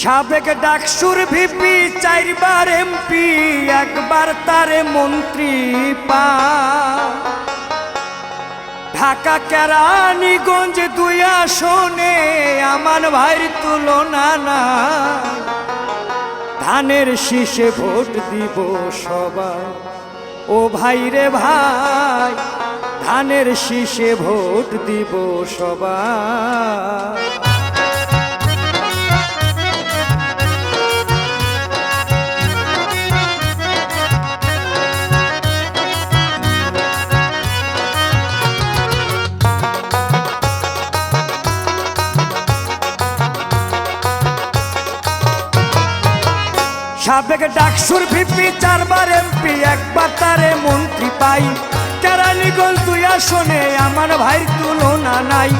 সাবেক ডাকসুর ভিপি, চারবার এমপি, একবার তারে মন্ত্রী পা। ঢাকা কেরানীগঞ্জ দুই আসনে আমার ভাইয়ের তুলনা না। ধানের শীষে ভোট দিব সবাই। ও ভাই রে ভাই, ধানের শীষে ভোট দিব সবাই। সাবেক ডাকসুর ভিপি, চারবার এমপি, একবার তারে মন্ত্রী পাই। কেরানীগঞ্জ দুই আসনে, আমার ভাইয়ের তুলনা নাই।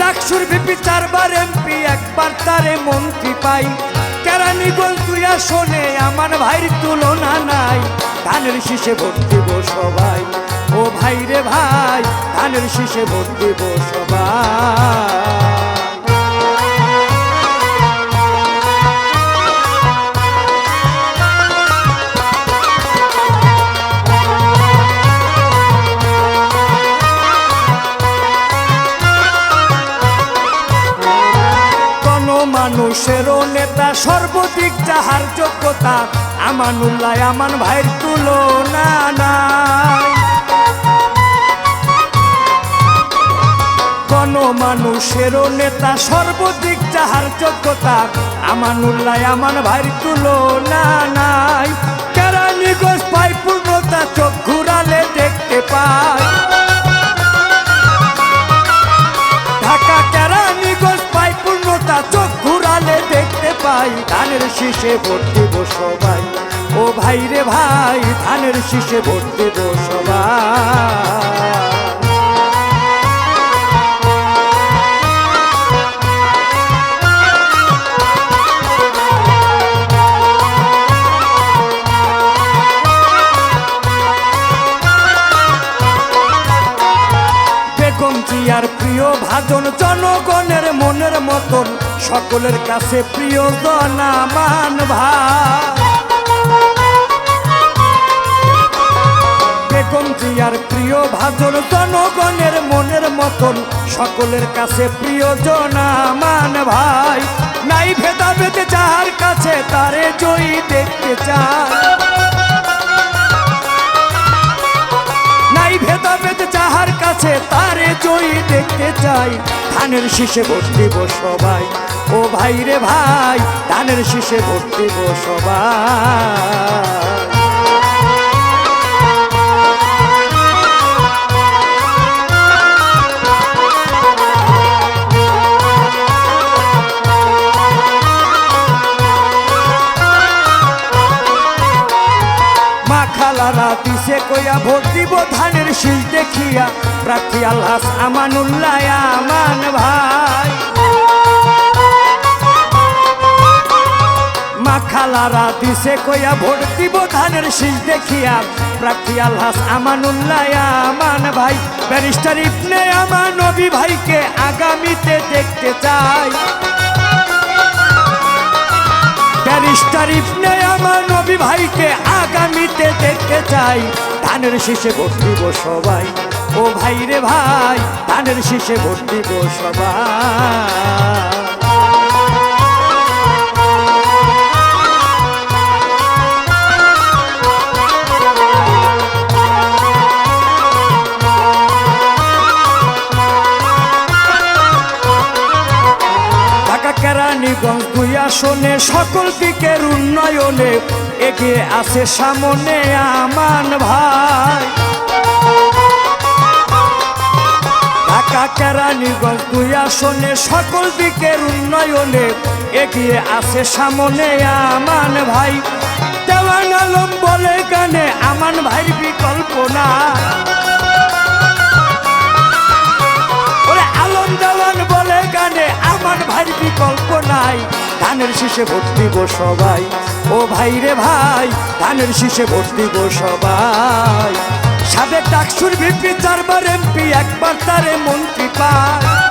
ডাকসুর ভিপি, চারবার এমপি, একবার তারে মন্ত্রী পাই। কেরানীগঞ্জ দুই আসনে, আমার ভাইয়ের তুলনা নাই। ধানের শীষে ভোট দেব সবাই। ও ভাই রে ভাই, ধানের শীষে ভোট দেব সবাই। মানুষেরও নেতা, সর্বদিক যাহার যোগ্যতা, আমানুল্লাহ, আমান ভাইয়ের তুলনা কোন মানুষেরও নেতা, সর্বদিক যাহার যোগ্যতা, আমানুল্লাহ, আমান ভাইয়ের তুলনা নাই। কেরানীগঞ্জ পাই পাই ধানের শীষে ভোট দেব সবাই। ও ভাই রে ভাই, ধানের শীষে ভোট দেব সবাই। মতন সকলের কাছে প্রিয় ভাই। বেগম জিয়ার প্রিয় ভাজন জনগণের মনের মতন সকলের কাছে প্রিয় জনামান ভাই। নাই ভেদা ভেদাভেদ যাহার কাছে তারে জয়ী দেখতে চায় নাই ভেদাভেদ যাহার কাছে জয়ী দেখতে চাই। ধানের শীষে ভোট দিব সবাই। ও ভাই রে ভাই, ধানের শীষে ভোট দিব সবাই। খালারা দিছে কইয়া ভোট ধানের শীষ দেখিয়া প্রার্থী আল্লাহ আমানুল্লাহ আমান ভাই। মা খালারা দিছে কইয়া ভোট দিব ধানের শীষ দেখিয়া প্রার্থী আল্লাহ আমানুল্লাহ আমান ভাই। ব্যারিস্টার ইবনে আমান নবী ভাইকে আগামীতে দেখতে চাই। ব্যারিস্টার ইবনে আগামীতে দেখতে চাই। ধানের শেষে ভোট দিব সবাই। ও ভাই রে ভাই, ধানের শেষে ভোট দিব সবাই। কেরানীগঞ্জ দুই আসনে সকল দিকের উন্নয়নে এগিয়ে আছে সামনে আমান ভাই। ঢাকা কেরানীগঞ্জ দুই আসনে সকল দিকের উন্নয়নে এগিয়ে আছে সামনে আমান ভাই। দেওয়ান আলম বলে গানে, আমান ভাইয়ের বিকল্প না নাই ধানের শীষে ভোট দিব সবাই। ও ভাই রে ভাই ধানের শীষে ভোট দিব সবাই। সাবেক ডাকসুর ভিপি, চারবার এমপি, একবার তারে মন্ত্রী পায়।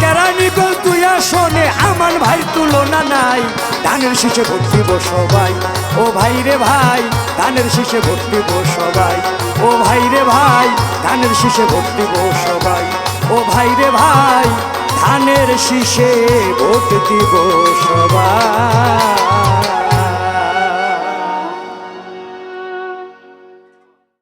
কেরানীগঞ্জ তুই শোনে আমার ভাই তুলনা নাই। ধানের শীষে ভোট দিব সবাই। ও ভাই রে ভাই ধানের শীষে ভোট দিব সবাই। ও ভাই রে ভাই ধানের শীষে ভোট দিব সবাই। ও ভাই রে ভাই ধানের শীষে ভোট দিব সবাই।